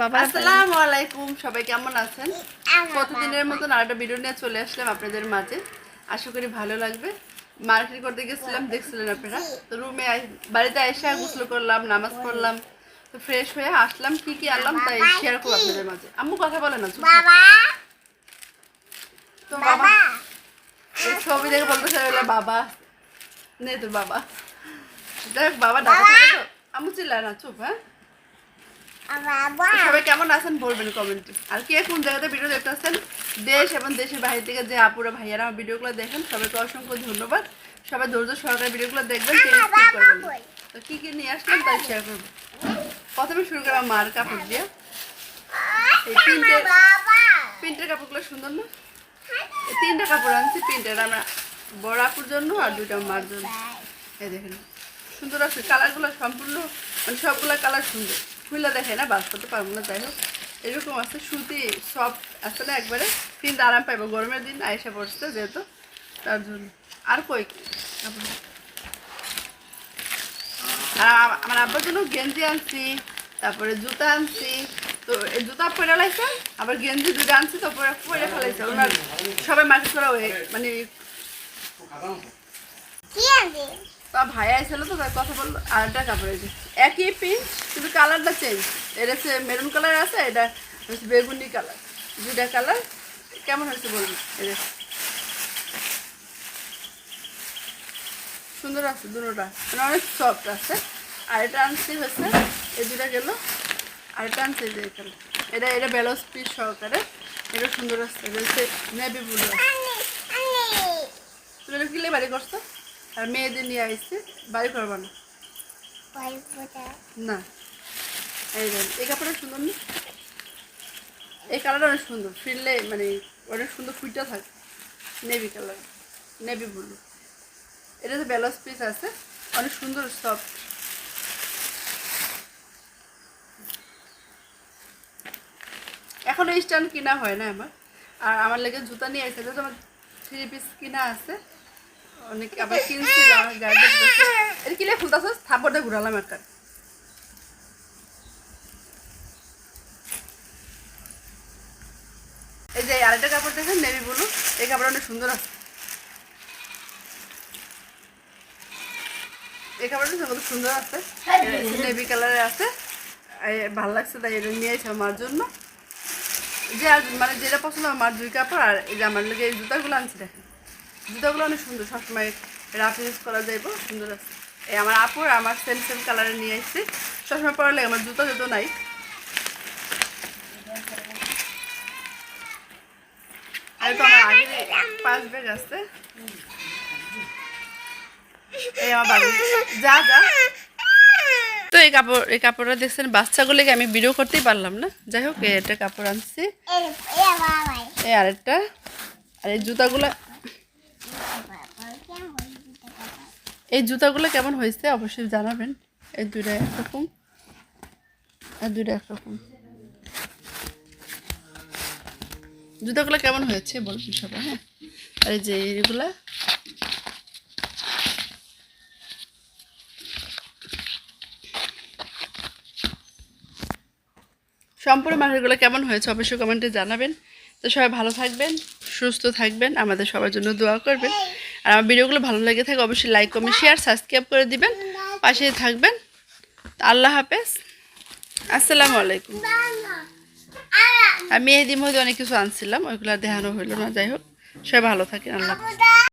বাবা আসসালামু আলাইকুম সবাই কেমন আছেন? প্রতিদিনের মতন আরেকটা ভিডিও নিয়ে চলে আসলাম আপনাদের মাঝে। আশা করি ভালো লাগবে। মার্কেট করতে গেছিলাম দেখছিলেন আপনারা? তো রুমে বাড়িতে এসে গোসল করলাম নামাজ পড়লাম। তো ফ্রেশ হয়ে আসলাম কি কি আনলাম তাই শেয়ার করব আপনাদের মাঝে। আম্মু কথা বলে না চুপ তো বাবা এই ছবি দেখে বলতেছে বলে বাবা নেই তোর বাবা। দেখ বাবা ডাকা তো? আম্মু চিল্লায় না চুপ হ্যাঁ? সবাই কেমন আছেন বলবেন কমেন্টে আর কে কোন জায়গাতে ভিডিও দেখতেছেন দেশ এবং দেশের বাইরে থেকে যে আপুরা ভাইয়ারা আমার ভিডিওগুলো দেখেন সবাইকে অসংখ্য ধন্যবাদ। সবাই ধৈর্য সহকারে ভিডিওগুলো দেখবেন। তো কি কি নিয়ে আসলাম তাই শেয়ার করব। প্রথমে শুরু মার কাপড় দিয়ে। এই তিনটে প্রিন্টের কাপড়গুলো সুন্দর না? এই তিনটা কাপড় আনছি প্রিন্টের আমরা বড় আপুর জন্য আর দুইটা মার জন্য। এই দেখেন সুন্দর আছে। কালারগুলো সম্পূর্ণ মানে সবগুলো কালার সুন্দর। খুলে দেখে না, বাস করতে পারব না, যাই হোক। এরকম আছে, সুতি সব আসলে একবারে। কিন্তু আরাম পাইবো, গরমের দিন আয়সা পড়ছে যেহেতু। তার জন্য। আর কই? আর আমার আব্বার জন্য গেঞ্জি আনছি, তারপরে জুতা আনছি। তো এই জুতা পরে লাইছে, আবার গেঞ্জি দুটো আনছি, তো পরে ফেলাইছে। ওনার সবাই মার্কেট করা হয়ে মানে তা ভাই আইছিল তো তার কথা বলল আরেকটা কাপড় আছে একই পিস কিন্তু কালারটা চেঞ্জ এটা হচ্ছে মেরুন কালার আছে এটা হচ্ছে বেগুনি কালার দুইটা কালার কেমন হয়েছে বলবি? এটা সুন্দর আছে দুটোটা মানে অনেক সফট আছে। আর এটা আনছি হচ্ছে এই দুটা গেল আর এটা আনছি যে এখানে। এটা এটা ব্যালান্স পিস সহকারে এটা সুন্দর আছে এটা হচ্ছে নেভি ব্লু আছে। তুমি কিলে বাড়ি করছ? আর মেয়েদের নিয়ে আসছে বাড়ি করবা না না। এই এই কাপড়টা সুন্দর না? এই কালারটা অনেক সুন্দর ফিরলে মানে অনেক সুন্দর ফুইটা থাকে। নেভি কালার নেভি ব্লু এটা তো ব্যালান্স পিস আছে অনেক সুন্দর সফট এখনও স্ট্যান্ড কিনা হয় না আমার। আর আমার লেগে জুতা নিয়ে আসছে যেহেতু আমার থ্রি পিস কিনা আছে অনেক আবার কিনছি এটা কিলে খুলতেছ থাপড় দিয়ে ঘুরালাম একটা। এই যে আরেকটা কাপড় দেখেন নেভি ব্লু এই কাপড় অনেক সুন্দর আছে। এই কাপড়টা কত সুন্দর আছে। নেভি কালারে আছে। ভালো লাগছে তাই এটা নিয়ে এসে আমার জন্য। যে আর মানে যেটা পছন্দ আমার দুই কাপড় আর এই যে আমার লোকে এই জুতাগুলো আনছি দেখেন। জুতাগুলো অনেক সুন্দর সবসময় রাফ ইউজ করা যাইব সুন্দর আছে। এই আমার আপুর আমার সেম সেম কালারে নিয়ে এসেছি সবসময় পরা লাগে আমার জুতো জুতো নাই। আর তো আমার আগে পাঁচ ব্যাগ আছে। এই আমার যা যা। তো এই কাপড় এই কাপড়টা দেখছেন বাচ্চাগুলোকে আমি ভিডিও করতেই পারলাম না। যাই হোক একটা কাপড় আনছি। এই আরেকটা। আর এই জুতাগুলো এই জুতাগুলো কেমন হয়েছে অবশ্যই জানাবেন। এই দুটা একরকম। আর দুটা একরকম। জুতাগুলো কেমন হয়েছে বলবেন সবাই হ্যাঁ? আর যে এগুলা? সম্পূর্ণ মার্কেটগুলো কেমন হয়েছে অবশ্যই কমেন্টে জানাবেন। তো সবাই ভালো থাকবেন, সুস্থ থাকবেন। আমাদের সবার জন্য দোয়া করবেন। আর আমার ভিডিওগুলো ভালো লেগে থাকে, অবশ্যই লাইক কমেন্ট শেয়ার সাবস্ক্রাইব করে দিবেন। পাশে থাকবেন। আল্লাহ হাফেজ। আসসালামু আলাইকুম। আর দিন মধ্যে অনেক কিছু আনছিলাম, ওইগুলো দেখানো হইল না, যাই হোক। সবাই ভালো থাকেন, আল্লাহ।